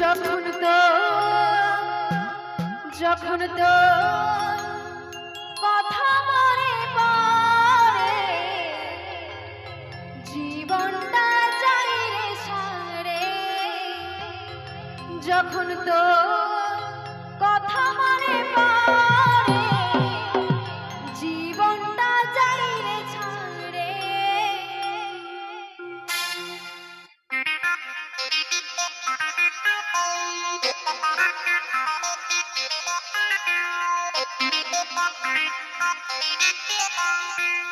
যখন তো যখন তো কথা মনে পড়ে, জীবনটা যাই রে সারে যখন তো কথা মনে পড়ে piedade.